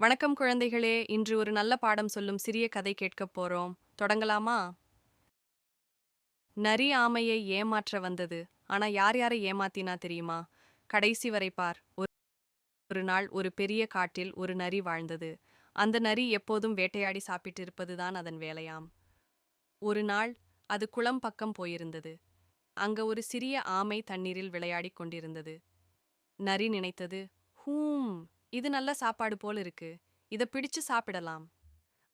வணக்கம் குழந்தைகளே. இன்று ஒரு நல்ல பாடம் சொல்லும் சிறிய கதை கேட்கப் போறோம். தொடங்கலாமா? நரி ஆமையை ஏமாற்ற வந்தது. ஆனா யார் யாரை ஏமாத்தினா தெரியுமா? கடைசி வரை பார். ஒரு நாள் ஒரு பெரிய காட்டில் ஒரு நரி வாழ்ந்தது. அந்த நரி எப்போதும் வேட்டையாடி சாப்பிட்டு இருப்பதுதான் அதன் வேலையாம். ஒரு நாள் அது குளம் பக்கம் போயிருந்தது. அங்க ஒரு சிறிய ஆமை தண்ணீரில் விளையாடிக் கொண்டிருந்தது. நரி நினைத்தது ஹூம் இது நல்ல சாப்பாடு போல இருக்கு. இதை பிடிச்சு சாப்பிடலாம்.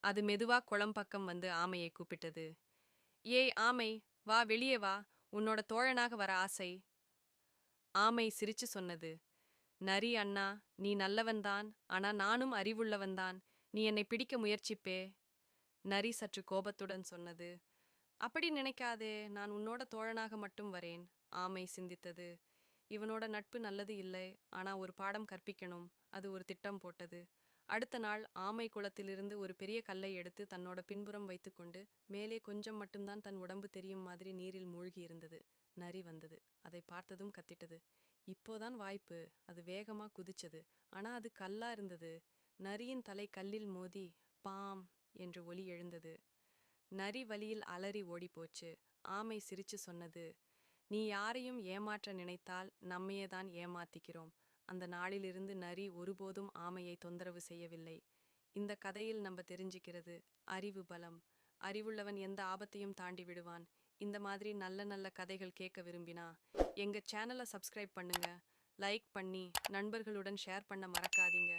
அது மெதுவா குளம் பக்கம் வந்து ஆமையை கூப்பிட்டது. ஏய் ஆமை வா வெளியே வா. உன்னோட தோழனாக வர ஆசை. ஆமை சிரிச்சு சொன்னது. நரி அண்ணா நீ நல்லவன்தான் ஆனா நானும் அறிவுள்ளவன்தான் நீ என்னை பிடிக்க முயற்சிப்பே. நரி சற்று கோபத்துடன் சொன்னது. அப்படி நினைக்காதே நான் உன்னோட தோழனாக மட்டும் வரேன். ஆமை சிந்தித்தது. இவனோட நட்பு நல்லது இல்லை ஆனா ஒரு பாடம் கற்பிக்கணும் அது ஒரு திட்டம் போட்டது. அடுத்த நாள் ஆமை குளத்திலிருந்து ஒரு பெரிய கல்லை எடுத்து தன்னோட பின்புறம் வைத்துக்கொண்டு மேலே கொஞ்சம் மட்டும்தான் தன் உடம்பு தெரியும் மாதிரி நீரில் மூழ்கி இருந்தது. நரி வந்தது. அதை பார்த்ததும் கத்திட்டது. இப்போதான் வாய்ப்பு. அது வேகமா குதிச்சது. ஆனா அது கல்லா இருந்தது. நரியின் தலை கல்லில் மோதி பாம் என்று ஒலி எழுந்தது. நரி வழியில் அலறி ஓடிப்போச்சு. ஆமை சிரிச்சு சொன்னது நீ யாரையும் ஏமாற்ற நினைத்தால் நம்மையே தான் ஏமாத்திக்கிறோம் அந்த நாளிலிருந்து நரி ஒருபோதும் ஆமையை தொந்தரவு செய்யவில்லை. இந்த கதையில் நம்ம தெரிஞ்சுக்கிறது அறிவு பலம். அறிவுள்ளவன் எந்த ஆபத்தையும் தாண்டி விடுவான். இந்த மாதிரி நல்ல நல்ல கதைகள் கேட்க விரும்பினா எங்க சேனலை சப்ஸ்கிரைப் பண்ணுங்க. லைக் பண்ணி நண்பர்களுடன் ஷேர் பண்ண மறக்காதீங்க.